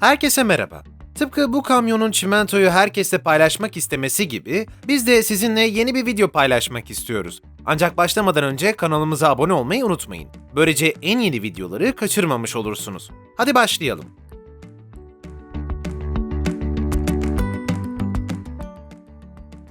Herkese merhaba. Tıpkı bu kamyonun çimentoyu herkesle paylaşmak istemesi gibi biz de sizinle yeni bir video paylaşmak istiyoruz. Ancak başlamadan önce kanalımıza abone olmayı unutmayın. Böylece en yeni videoları kaçırmamış olursunuz. Hadi başlayalım.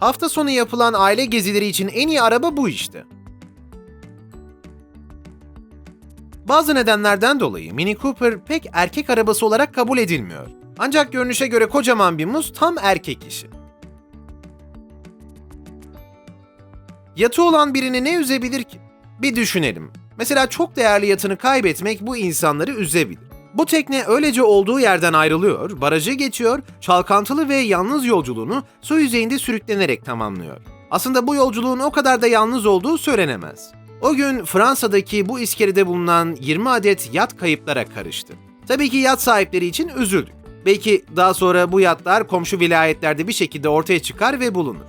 Hafta sonu yapılan aile gezileri için en iyi araba bu işte. Bazı nedenlerden dolayı Mini Cooper pek erkek arabası olarak kabul edilmiyor. Ancak görünüşe göre kocaman bir muz tam erkek işi. Yatı olan birini ne üzebilir ki? Bir düşünelim. Mesela çok değerli yatını kaybetmek bu insanları üzebilir. Bu tekne öylece olduğu yerden ayrılıyor, barajı geçiyor, çalkantılı ve yalnız yolculuğunu su yüzeyinde sürüklenerek tamamlıyor. Aslında bu yolculuğun o kadar da yalnız olduğu söylenemez. O gün Fransa'daki bu iskelede bulunan 20 adet yat kayıplara karıştı. Tabii ki yat sahipleri için üzüldük. Belki daha sonra bu yatlar komşu vilayetlerde bir şekilde ortaya çıkar ve bulunur.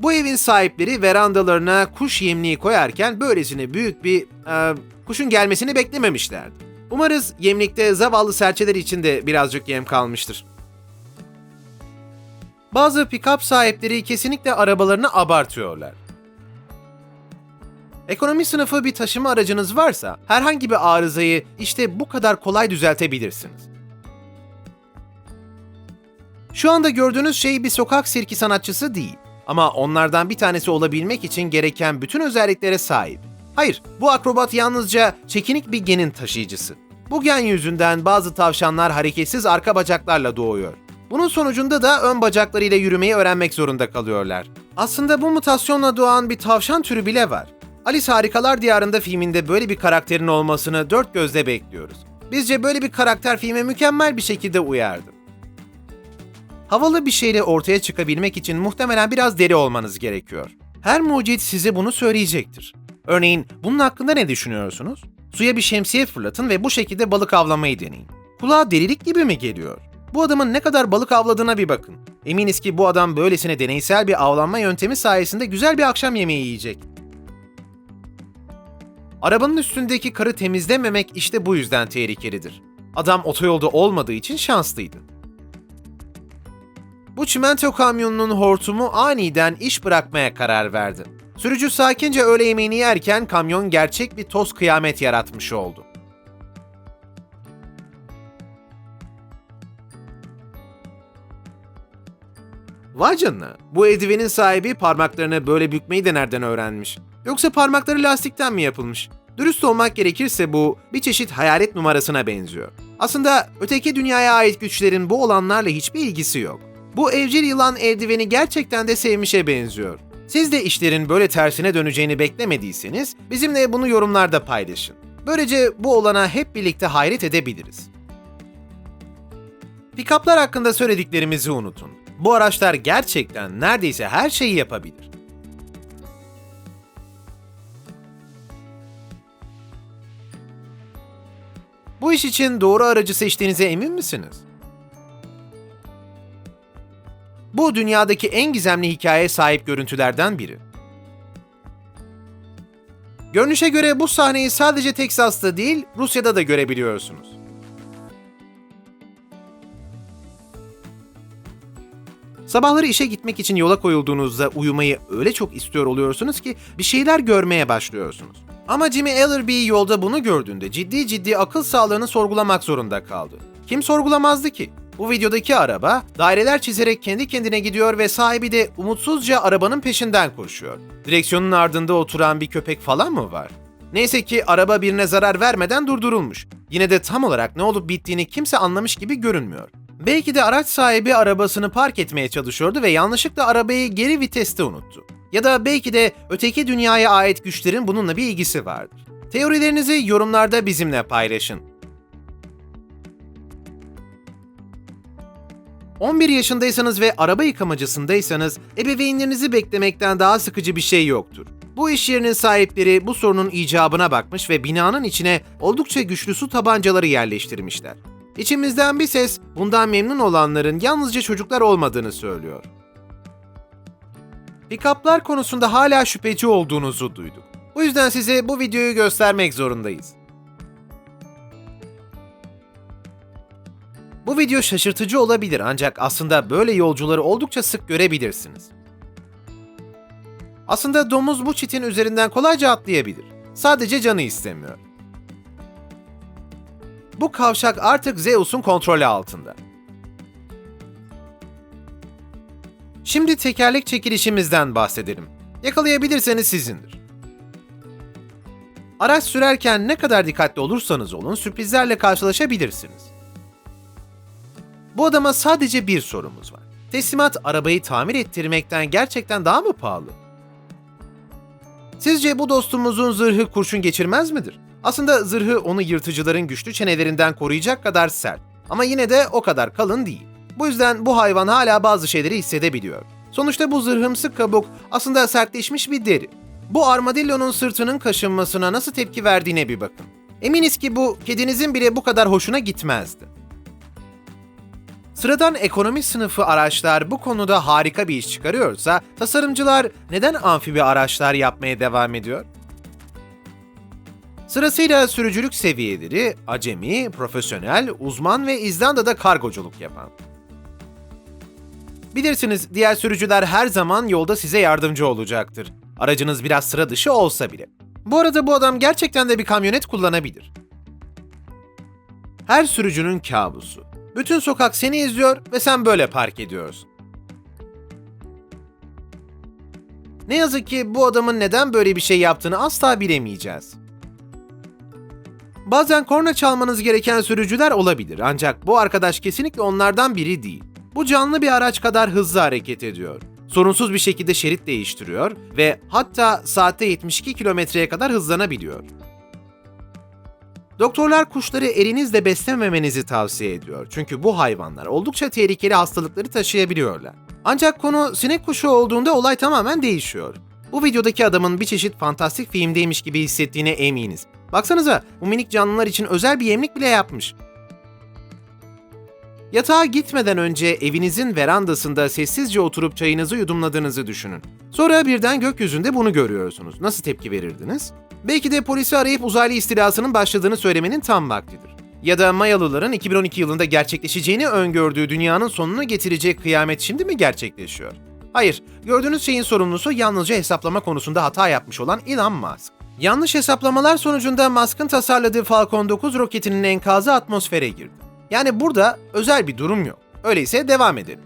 Bu evin sahipleri verandalarına kuş yemliği koyarken böylesine büyük bir e, kuşun gelmesini beklememişlerdi. Umarız yemlikte zavallı serçeler için de birazcık yem kalmıştır. Bazı pick-up sahipleri kesinlikle arabalarını abartıyorlar. Ekonomi sınıfı bir taşıma aracınız varsa herhangi bir arızayı işte bu kadar kolay düzeltebilirsiniz. Şu anda gördüğünüz şey bir sokak sirki sanatçısı değil. Ama onlardan bir tanesi olabilmek için gereken bütün özelliklere sahip. Hayır, bu akrobat yalnızca çekinik bir genin taşıyıcısı. Bu gen yüzünden bazı tavşanlar hareketsiz arka bacaklarla doğuyor. Bunun sonucunda da ön bacaklarıyla yürümeyi öğrenmek zorunda kalıyorlar. Aslında bu mutasyonla doğan bir tavşan türü bile var. Alice Harikalar Diyarında filminde böyle bir karakterin olmasını dört gözle bekliyoruz. Bizce böyle bir karakter filme mükemmel bir şekilde uyardı. Havalı bir şeyle ortaya çıkabilmek için muhtemelen biraz deri olmanız gerekiyor. Her mucit size bunu söyleyecektir. Örneğin bunun hakkında ne düşünüyorsunuz? Suya bir şemsiye fırlatın ve bu şekilde balık avlamayı deneyin. Kulağa delilik gibi mi geliyor? Bu adamın ne kadar balık avladığına bir bakın. Eminiz ki bu adam böylesine deneysel bir avlanma yöntemi sayesinde güzel bir akşam yemeği yiyecek. Arabanın üstündeki karı temizlememek işte bu yüzden tehlikelidir. Adam otoyolda olmadığı için şanslıydı. Bu çimento kamyonunun hortumu aniden iş bırakmaya karar verdi. Sürücü sakince öğle yemeğini yerken kamyon gerçek bir toz kıyamet yaratmış oldu. Vay canına, bu eldivenin sahibi parmaklarını böyle bükmeyi de nereden öğrenmiş? Yoksa parmakları lastikten mi yapılmış? Dürüst olmak gerekirse bu bir çeşit hayalet numarasına benziyor. Aslında öteki dünyaya ait güçlerin bu olanlarla hiçbir ilgisi yok. Bu evcil yılan eldiveni gerçekten de sevmişe benziyor. Siz de işlerin böyle tersine döneceğini beklemediyseniz bizimle bunu yorumlarda paylaşın. Böylece bu olana hep birlikte hayret edebiliriz. Pikaplar hakkında söylediklerimizi unutun. Bu araçlar gerçekten neredeyse her şeyi yapabilir. Bu iş için doğru aracı seçtiğinize emin misiniz? Bu dünyadaki en gizemli hikayeye sahip görüntülerden biri. Görünüşe göre bu sahneyi sadece Teksas'ta değil, Rusya'da da görebiliyorsunuz. Sabahları işe gitmek için yola koyulduğunuzda uyumayı öyle çok istiyor oluyorsunuz ki bir şeyler görmeye başlıyorsunuz. Ama Jimmy Ellerby yolda bunu gördüğünde ciddi ciddi akıl sağlığını sorgulamak zorunda kaldı. Kim sorgulamazdı ki? Bu videodaki araba daireler çizerek kendi kendine gidiyor ve sahibi de umutsuzca arabanın peşinden koşuyor. Direksiyonun ardında oturan bir köpek falan mı var? Neyse ki araba birine zarar vermeden durdurulmuş. Yine de tam olarak ne olup bittiğini kimse anlamış gibi görünmüyor. Belki de araç sahibi arabasını park etmeye çalışıyordu ve yanlışlıkla arabayı geri viteste unuttu. Ya da belki de öteki dünyaya ait güçlerin bununla bir ilgisi vardır. Teorilerinizi yorumlarda bizimle paylaşın. 11 yaşındaysanız ve araba yıkamacısındaysanız ebeveynlerinizi beklemekten daha sıkıcı bir şey yoktur. Bu iş yerinin sahipleri bu sorunun icabına bakmış ve binanın içine oldukça güçlü su tabancaları yerleştirmişler. İçimizden bir ses bundan memnun olanların yalnızca çocuklar olmadığını söylüyor. Pikaplar konusunda hala şüpheci olduğunuzu duyduk. Bu yüzden size bu videoyu göstermek zorundayız. Bu video şaşırtıcı olabilir ancak aslında böyle yolcuları oldukça sık görebilirsiniz. Aslında domuz bu çitin üzerinden kolayca atlayabilir. Sadece canı istemiyor. Bu kavşak artık Zeus'un kontrolü altında. Şimdi tekerlek çekilişimizden bahsedelim. Yakalayabilirseniz sizindir. Araç sürerken ne kadar dikkatli olursanız olun sürprizlerle karşılaşabilirsiniz. Bu adama sadece bir sorumuz var. Teslimat arabayı tamir ettirmekten gerçekten daha mı pahalı? Sizce bu dostumuzun zırhı kurşun geçirmez midir? Aslında zırhı onu yırtıcıların güçlü çenelerinden koruyacak kadar sert. Ama yine de o kadar kalın değil. Bu yüzden bu hayvan hala bazı şeyleri hissedebiliyor. Sonuçta bu zırhımsı kabuk aslında sertleşmiş bir deri. Bu armadillonun sırtının kaşınmasına nasıl tepki verdiğine bir bakın. Eminiz ki bu kedinizin bile bu kadar hoşuna gitmezdi. Sıradan ekonomi sınıfı araçlar bu konuda harika bir iş çıkarıyorsa, tasarımcılar neden amfibi araçlar yapmaya devam ediyor? Sırasıyla sürücülük seviyeleri acemi, profesyonel, uzman ve İzlanda'da kargoculuk yapan. Bilirsiniz diğer sürücüler her zaman yolda size yardımcı olacaktır. Aracınız biraz sıra dışı olsa bile. Bu arada bu adam gerçekten de bir kamyonet kullanabilir. Her sürücünün kabusu. Bütün sokak seni izliyor ve sen böyle park ediyorsun. Ne yazık ki bu adamın neden böyle bir şey yaptığını asla bilemeyeceğiz. Bazen korna çalmanız gereken sürücüler olabilir ancak bu arkadaş kesinlikle onlardan biri değil. Bu canlı bir araç kadar hızlı hareket ediyor. Sorunsuz bir şekilde şerit değiştiriyor ve hatta saatte 72 kilometreye kadar hızlanabiliyor. Doktorlar kuşları elinizle beslememenizi tavsiye ediyor. Çünkü bu hayvanlar oldukça tehlikeli hastalıkları taşıyabiliyorlar. Ancak konu sinek kuşu olduğunda olay tamamen değişiyor. Bu videodaki adamın bir çeşit fantastik filmdeymiş gibi hissettiğine eminiz. Baksanıza bu minik canlılar için özel bir yemlik bile yapmış. Yatağa gitmeden önce evinizin verandasında sessizce oturup çayınızı yudumladığınızı düşünün. Sonra birden gökyüzünde bunu görüyorsunuz. Nasıl tepki verirdiniz? Belki de polisi arayıp uzaylı istilasının başladığını söylemenin tam vaktidir. Ya da Mayalıların 2012 yılında gerçekleşeceğini öngördüğü dünyanın sonunu getirecek kıyamet şimdi mi gerçekleşiyor? Hayır, gördüğünüz şeyin sorumlusu yalnızca hesaplama konusunda hata yapmış olan Elon Musk. Yanlış hesaplamalar sonucunda Musk'ın tasarladığı Falcon 9 roketinin enkazı atmosfere girdi. Yani burada özel bir durum yok. Öyleyse devam edelim.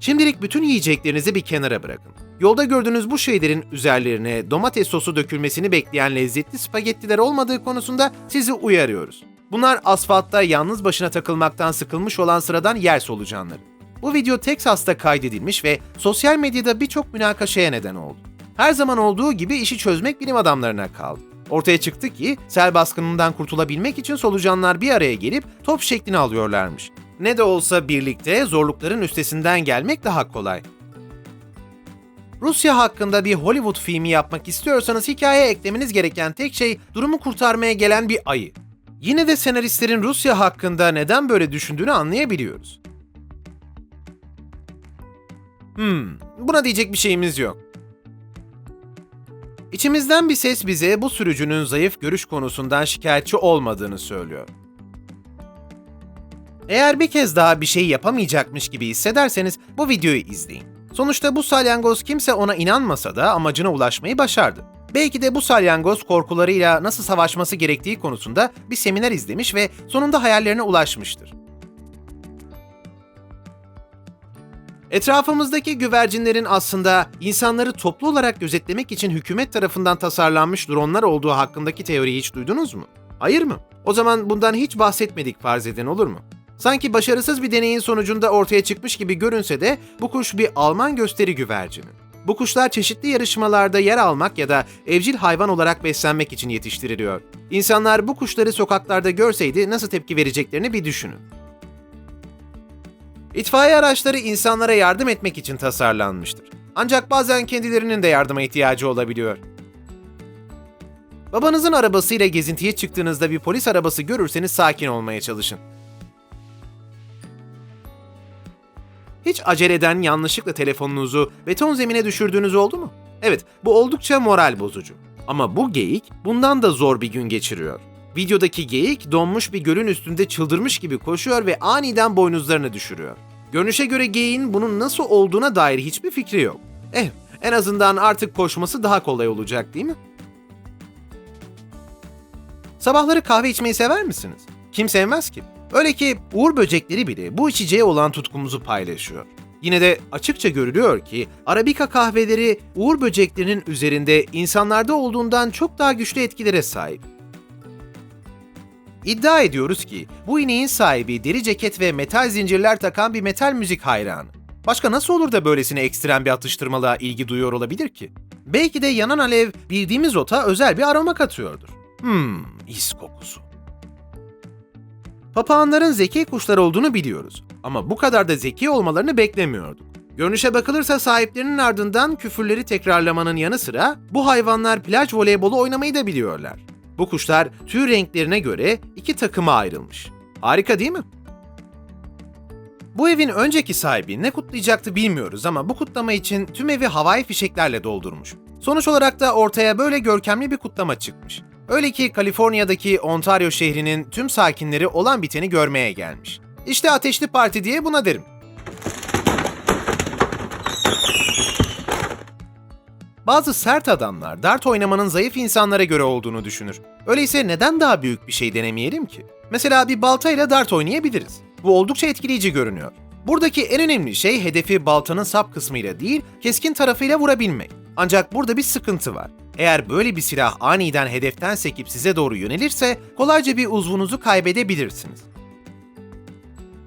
Şimdilik bütün yiyeceklerinizi bir kenara bırakın. Yolda gördüğünüz bu şeylerin üzerlerine domates sosu dökülmesini bekleyen lezzetli spagettiler olmadığı konusunda sizi uyarıyoruz. Bunlar asfaltta yalnız başına takılmaktan sıkılmış olan sıradan yer solucanları. Bu video Texas'ta kaydedilmiş ve sosyal medyada birçok münakaşaya neden oldu. Her zaman olduğu gibi işi çözmek bilim adamlarına kaldı. Ortaya çıktı ki sel baskınından kurtulabilmek için solucanlar bir araya gelip top şeklini alıyorlarmış. Ne de olsa birlikte zorlukların üstesinden gelmek daha kolay. Rusya hakkında bir Hollywood filmi yapmak istiyorsanız hikayeye eklemeniz gereken tek şey durumu kurtarmaya gelen bir ayı. Yine de senaristlerin Rusya hakkında neden böyle düşündüğünü anlayabiliyoruz. Hmm, buna diyecek bir şeyimiz yok. İçimizden bir ses bize bu sürücünün zayıf görüş konusundan şikayetçi olmadığını söylüyor. Eğer bir kez daha bir şey yapamayacakmış gibi hissederseniz bu videoyu izleyin. Sonuçta bu salyangoz kimse ona inanmasa da amacına ulaşmayı başardı. Belki de bu salyangoz korkularıyla nasıl savaşması gerektiği konusunda bir seminer izlemiş ve sonunda hayallerine ulaşmıştır. Etrafımızdaki güvercinlerin aslında insanları toplu olarak gözetlemek için hükümet tarafından tasarlanmış dronlar olduğu hakkındaki teoriyi hiç duydunuz mu? Hayır mı? O zaman bundan hiç bahsetmedik farz edin olur mu? Sanki başarısız bir deneyin sonucunda ortaya çıkmış gibi görünse de bu kuş bir Alman gösteri güvercini. Bu kuşlar çeşitli yarışmalarda yer almak ya da evcil hayvan olarak beslenmek için yetiştiriliyor. İnsanlar bu kuşları sokaklarda görseydi nasıl tepki vereceklerini bir düşünün. İtfaiye araçları insanlara yardım etmek için tasarlanmıştır. Ancak bazen kendilerinin de yardıma ihtiyacı olabiliyor. Babanızın arabasıyla gezintiye çıktığınızda bir polis arabası görürseniz sakin olmaya çalışın. Hiç aceleden yanlışlıkla telefonunuzu beton zemine düşürdüğünüz oldu mu? Evet, bu oldukça moral bozucu. Ama bu geyik bundan da zor bir gün geçiriyor. Videodaki geyik donmuş bir gölün üstünde çıldırmış gibi koşuyor ve aniden boynuzlarını düşürüyor. Görünüşe göre geyiğin bunun nasıl olduğuna dair hiçbir fikri yok. Eh, en azından artık koşması daha kolay olacak değil mi? Sabahları kahve içmeyi sever misiniz? Kim sevmez ki? Öyle ki uğur böcekleri bile bu içeceğe olan tutkumuzu paylaşıyor. Yine de açıkça görülüyor ki Arabika kahveleri uğur böceklerinin üzerinde insanlarda olduğundan çok daha güçlü etkilere sahip. İddia ediyoruz ki bu ineğin sahibi deri ceket ve metal zincirler takan bir metal müzik hayranı. Başka nasıl olur da böylesine ekstrem bir atıştırmalığa ilgi duyuyor olabilir ki? Belki de yanan alev bildiğimiz ota özel bir aroma katıyordur. Hmm, is kokusu. Papağanların zeki kuşlar olduğunu biliyoruz ama bu kadar da zeki olmalarını beklemiyorduk. Görünüşe bakılırsa sahiplerinin ardından küfürleri tekrarlamanın yanı sıra bu hayvanlar plaj voleybolu oynamayı da biliyorlar. Bu kuşlar tüy renklerine göre iki takıma ayrılmış. Harika değil mi? Bu evin önceki sahibi ne kutlayacaktı bilmiyoruz ama bu kutlama için tüm evi havai fişeklerle doldurmuş. Sonuç olarak da ortaya böyle görkemli bir kutlama çıkmış. Öyle ki Kaliforniya'daki Ontario şehrinin tüm sakinleri olan biteni görmeye gelmiş. İşte ateşli parti diye buna derim. Bazı sert adamlar dart oynamanın zayıf insanlara göre olduğunu düşünür. Öyleyse neden daha büyük bir şey denemeyelim ki? Mesela bir baltayla dart oynayabiliriz. Bu oldukça etkileyici görünüyor. Buradaki en önemli şey hedefi baltanın sap kısmıyla değil, keskin tarafıyla vurabilmek. Ancak burada bir sıkıntı var. Eğer böyle bir silah aniden hedeften sekip size doğru yönelirse kolayca bir uzvunuzu kaybedebilirsiniz.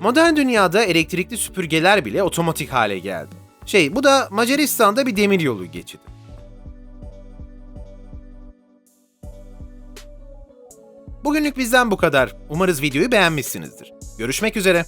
Modern dünyada elektrikli süpürgeler bile otomatik hale geldi. Şey, bu da Macaristan'da bir demiryolu geçidi. Bugünlük bizden bu kadar. Umarız videoyu beğenmişsinizdir. Görüşmek üzere.